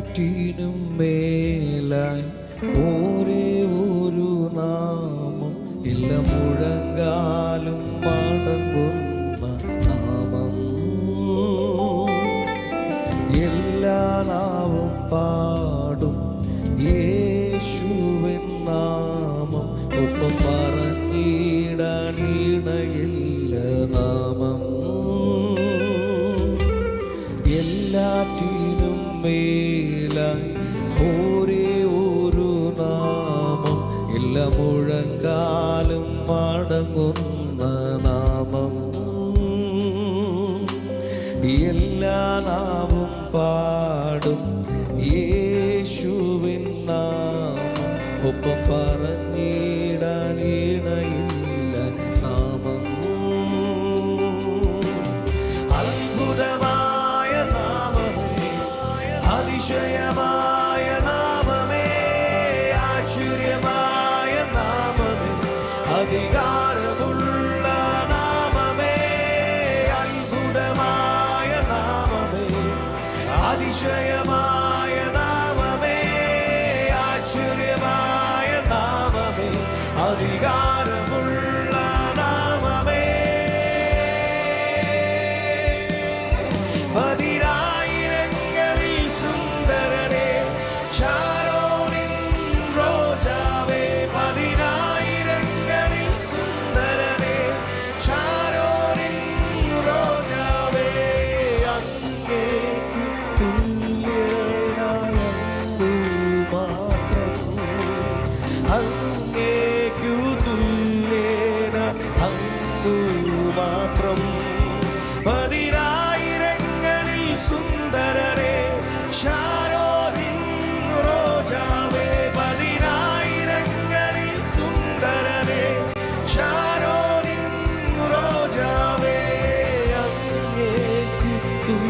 കാറ്റിനും മേലായി ഓരേ ഒരു നാമം. ഇല്ല മുഴങ്കാലും മടങ്ങുന്ന നാമം. എല്ലാ നാവും പാടും യേശുവിൻ നാമം. ഒപ്പം പറഞ്ഞിടാനിടയില്ല നാമം. മേലായി. ഒരേ ഒരു നാമം എല്ലാ മുഴങ്കാലും മടങ്ങുന്ന നാമം. എല്ലാ നാവും പാടും യേശുവിൻ നാമം. ഒപ്പം പറഞ്ഞിടാൻ ഇണയില്ല നാമം. അത്ഭുതമായ അതിശയമായ നാമമേ ആശ്ചര്യമായ നാമമേ അധികാരമുള്ള നാമമേ അത്ഭുതമായ നാമമേ അതിശയമായ നാമമേ ആശ്ചര്യമായ നാമമേ അധികാര സുന്ദരരെ ഷാരോദിൻ റോജാവേ പതിനായിരങ്ങളിൽ സുന്ദരരെ ഷാരോദിൻ റോജാവേ അങ്ങേ കുത്തും